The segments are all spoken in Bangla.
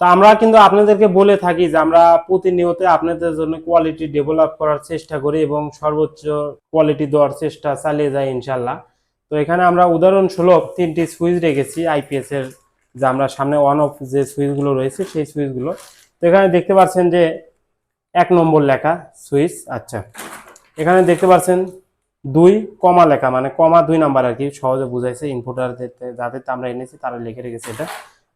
তো আমরা কিন্তু আপনাদেরকে বলে থাকি যে আমরা প্রতিনিয়ত আপনাদের জন্য কোয়ালিটি ডেভেলপ করার চেষ্টা করি এবং সর্বোচ্চ কোয়ালিটি দেওয়ার চেষ্টা চালিয়ে যাই ইনশাল্লাহ তো এখানে আমরা উদাহরণস্বরূপ তিনটি সুইচ রেখেছি আইপিএস এর, যে আমরা সামনে ওয়ান অফ যে সুইচগুলো রয়েছে সেই সুইচগুলো তো এখানে দেখতে পাচ্ছেন যে এক নম্বর লেখা সুইচ আচ্ছা। এখানে দেখতে পাচ্ছেন দুই কমা লেখা মানে কমা দুই নাম্বার আর কি, সহজে বুঝাইছে ইনপুটার যাদের আমরা এনেছি, তারা লিখে রেখেছে এটা।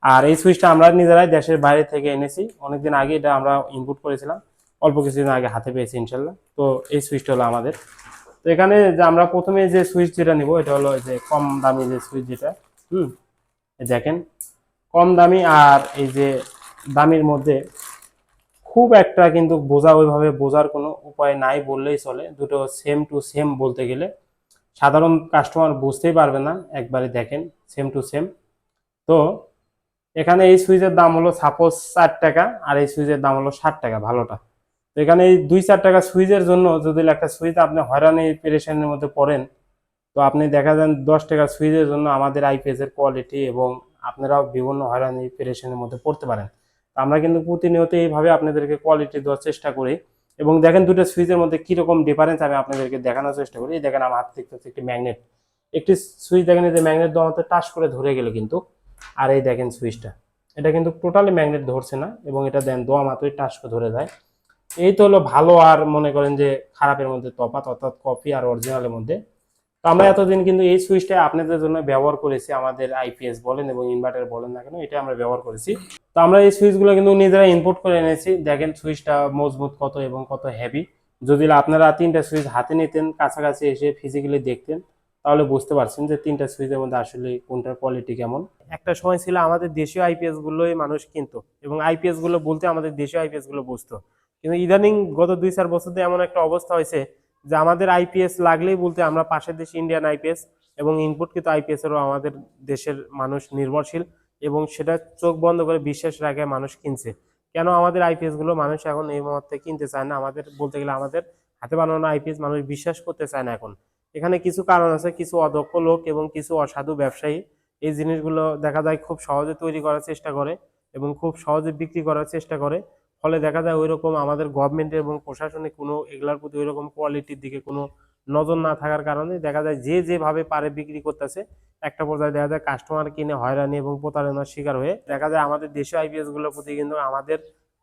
আর এই সুইচটা আমরা নিজেরাই দেশের বাইরে থেকে এনেছি। অনেকদিন আগে এটা আমরা ইনপুট করেছিলাম। অল্প কিছুদিন আগে হাতে পেয়েছি ইনশাল্লাহ। তো এই সুইচটা হলো আমাদের। তো এখানে যে আমরা প্রথমে যে সুইচ যেটা নিব, এটা হলো যে কম দামি যে সুইচ যেটা, হুম দেখেন। কম দামি আর এই যে দামির মধ্যে খুব একটা কিন্তু বোঝা ওইভাবে বোঝার কোনো উপায় নাই বললেই চলে। দুটো সেম টু সেম বলতে গেলে সাধারণ কাস্টমার বুঝতেই পারবে না, একবারে দেখেন সেম টু সেম তো এখানে এই সুইচের দাম হলো সাপোজ চার টাকা, আর এই সুইচের দাম হলো ষাট টাকা, ভালোটা। তো এখানে এই দুই চার টাকা সুইচের জন্য যদি একটা সুইচ আপনি হয়রানি পেরেশানির মধ্যে পড়েন, তো আপনি দেখা যান দশ টাকা সুইচের জন্য আমাদের আইপিএস এর কোয়ালিটি এবং আপনারাও বিভিন্ন হয়রানি পেরেশানির মধ্যে পড়তে পারেন। তো আমরা কিন্তু প্রতিনিয়ত এইভাবে আপনাদেরকে কোয়ালিটি দেওয়ার চেষ্টা করি এবং দেখেন দুটো সুইচের মধ্যে কীরকম ডিফারেন্স আমি আপনাদেরকে দেখানোর চেষ্টা করি। দেখেন আমার হাত থেকে একটি ম্যাগনেট একটি সুইচ দেখেন যে ম্যাগনেট দেওয়াতে টাচ করে ধরে গেল কিন্তু। আর এই দেখেন সুইচটা। এটা কিন্তু টোটালি ম্যাগনেট ধরছে না এবং এটা দেন দোয়া মাত্রই টাচ করে ধরে দেয় এই তো হলো ভালো আর মনে করেন যে খারাপের মধ্যে তফাৎ, অর্থাৎ কপি আর অরিজিনালের মধ্যে। তো আমরা এতদিন কিন্তু এই সুইচটা আপনাদের জন্য ব্যবহার করেছি, আমাদের আইপিএস বলেন এবং ইনভার্টার বলেন না কেন, এটা আমরা ব্যবহার করেছি। তো আমরা এই সুইচগুলো কিন্তু নিজেরা ইনপুট করে এনেছি। দেখেন সুইচটা মজবুত কত এবং কত হেভি যদি আপনারা তিনটা সুইচ হাতে নিতেন, কাছাকাছি এসে ফিজিক্যালি দেখতেন তাহলে বুঝতে পারছেন যে তিনটা সুইচের মধ্যে আসলে কোনটার কোয়ালিটি কেমন। একটা সময় ছিল আমাদের দেশীয় আইপিএস গুলোই মানুষ কিনতো এবং আইপিএসগুলো বলতে আমাদের দেশীয় আইপিএসগুলো বুঝতো। কিন্তু ইদানিং গত দুই চার বছর ধরে এমন একটা অবস্থা হয়েছে যে আমাদের আইপিএস লাগলেই বলতে আমরা পাশের দেশে ইন্ডিয়ান আইপিএস এবং ইনপুটকৃত আইপিএস এরও আমাদের দেশের মানুষ নির্ভরশীল এবং সেটা চোখ বন্ধ করে বিশ্বাস রাখে মানুষ কিনছে। কেন আমাদের আইপিএসগুলো মানুষ এখন এই মুহূর্তে কিনতে চায় না? আমাদের বলতে গেলে আমাদের হাতে বানানো আইপিএস মানুষ বিশ্বাস করতে চায় না এখন। এখানে কিছু কারণ আছে, কিছু অদক্ষ লোক এবং কিছু অসাধু ব্যবসায়ী। এই জিনিসগুলো দেখা যায় খুব সহজে তৈরি করার চেষ্টা করে এবং খুব সহজে বিক্রি করার চেষ্টা করে। ফলে দেখা যায় ওই রকম আমাদের গভর্নমেন্টের এবং প্রশাসনিক কোনো এগুলার প্রতি ওই রকম কোয়ালিটির দিকে কোনো নজর না থাকার কারণে দেখা যায় যে যেভাবে পারে বিক্রি করতেছে, একটা পর্যায়ে দেখা যায় কাস্টমার কিনে হয়রানি এবং প্রতারণার শিকার হয়ে দেখা যায় আমাদের দেশীয় আইপিএসগুলোর প্রতি কিন্তু আমাদের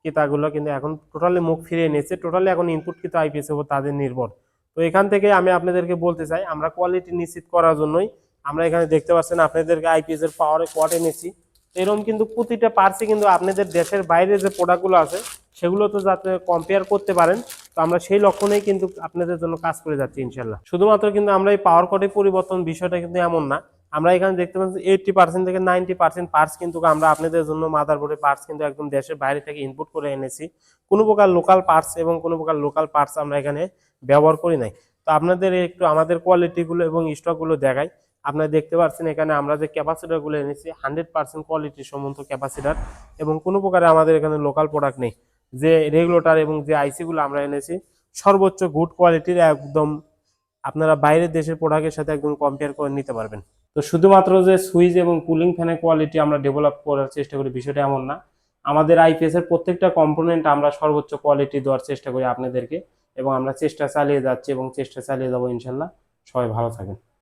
ক্রেতাগুলো কিন্তু এখন টোটালি মুখ ফিরিয়ে নিয়েছে টোটালি এখন ইনপুট কৃত আইপিএস উপর তাদের নির্ভর। তো এখান থেকে আমি আপনাদেরকে বলতে চাই, আমরা কোয়ালিটি নিশ্চিত করার জন্যই আমরা এখানে দেখতে পাচ্ছেন আপনাদেরকে আইপিএস এর পাওয়ারে কোয়াট এনেছি। এরকম কিন্তু প্রতিটা পার্সে কিন্তু আপনাদের দেশের বাইরে যে প্রোডাক্টগুলো আছে, সেগুলো তো যাতে কম্পেয়ার করতে পারেন, তো আমরা সেই লক্ষণেই কিন্তু আপনাদের জন্য কাজ করে যাচ্ছি ইনশাল্লাহ। শুধুমাত্র কিন্তু আমরা এই পাওয়ার কোডে পরিবর্তন বিষয়টা কিন্তু এমন না, আমরা এখানে দেখতে পাচ্ছি এইটটি পার্সেন্ট থেকে নাইনটি পার্সেন্ট পার্টস কিন্তু আমরা আপনাদের জন্য মাদারবোর্ডের পার্টস কিন্তু একদম দেশের বাইরে থেকে ইনপুট করে এনেছি। কোনো প্রকার লোকাল পার্টস এবং কোনো প্রকার লোকাল পার্টস আমরা এখানে ব্যবহার করি নাই। তো আপনাদের একটু আমাদের কোয়ালিটিগুলো এবং স্টকগুলো দেখাই। আপনারা দেখতে পাচ্ছেন এখানে আমরা যে ক্যাপাসিটারগুলো এনেছি হান্ড্রেড পার্সেন্ট কোয়ালিটি সম্বন্ধ ক্যাপাসিটার এবং কোনো প্রকারে আমাদের এখানে লোকাল প্রোডাক্ট নেই। যে রেগুলেটর এবং যে আইসিগুলো আমরা এনেছি, সর্বোচ্চ গুড কোয়ালিটির একদম আপনারা বাইরের দেশের প্রোডাক্টের সাথে একদম কম্পেয়ার করে নিতে পারবেন। তো শুধুমাত্র যে সুইচ এবং কুলিং ফ্যানের কোয়ালিটি আমরা ডেভেলপ করার চেষ্টা করি, বিষয়টা এমন না। আমাদের আইপিএস এর প্রত্যেকটা কম্পোনেন্ট আমরা সর্বোচ্চ কোয়ালিটি দেওয়ার চেষ্টা করি আপনাদেরকে। এবং আমরা চেষ্টা চালিয়ে যাচ্ছি এবং চেষ্টা চালিয়ে যাব ইনশাল্লাহ। সবাই ভালো থাকেন।